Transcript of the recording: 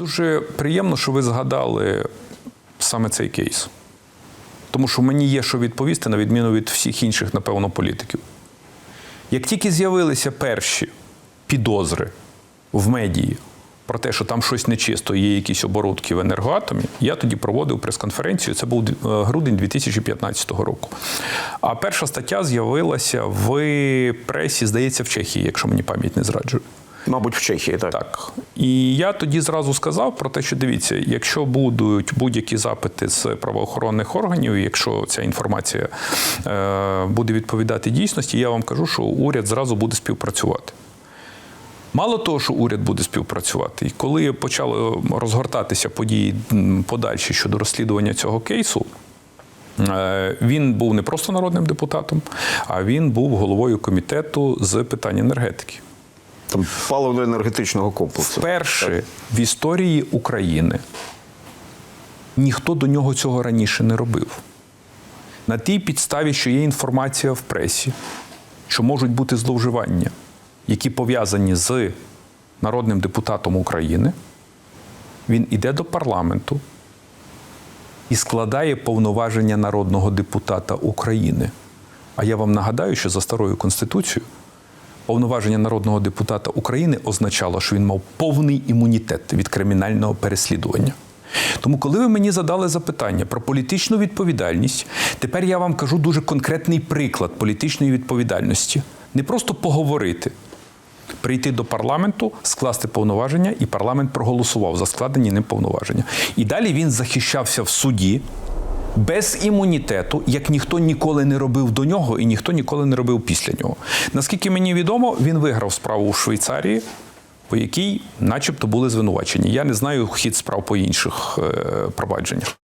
Дуже приємно, що ви згадали саме цей кейс. Тому що мені є що відповісти, на відміну від всіх інших, напевно, політиків. Як тільки з'явилися перші підозри в медії про те, що там щось нечисто, є якісь оборудки в енергоатомі, я тоді проводив прес-конференцію. Це був е, грудень 2015 року. А перша стаття з'явилася в пресі, здається, в Чехії, якщо мені пам'ять не зраджує. Мабуть, в Чехії, так. Так. І я тоді зразу сказав про те, що дивіться, якщо будуть будь-які запити з правоохоронних органів, якщо ця інформація е, буде відповідати дійсності, я вам кажу, що уряд зразу буде співпрацювати. Мало того, що уряд буде співпрацювати, і коли почали розгортатися події подальші щодо розслідування цього кейсу, е, він був не просто народним депутатом, а він був головою комітету з питань енергетики. Там паливно-енергетичного комплексу. Вперше в історії України ніхто до нього цього раніше не робив. На тій підставі, що є інформація в пресі, що можуть бути зловживання, які пов'язані з народним депутатом України, він іде до парламенту і складає повноваження народного депутата України. А я вам нагадаю, що за старою конституцією повноваження народного депутата України означало, що він мав повний імунітет від кримінального переслідування. Тому, коли ви мені задали запитання про політичну відповідальність, тепер я вам кажу дуже конкретний приклад політичної відповідальності. Не просто поговорити, прийти до парламенту, скласти повноваження, і парламент проголосував за складені ним повноваження. І далі він захищався в суді без імунітету, як ніхто ніколи не робив до нього і ніхто ніколи не робив після нього. Наскільки мені відомо, він виграв справу в Швейцарії. По якій, начебто, були звинувачені. Я не знаю хід справ по інших е, провадженнях.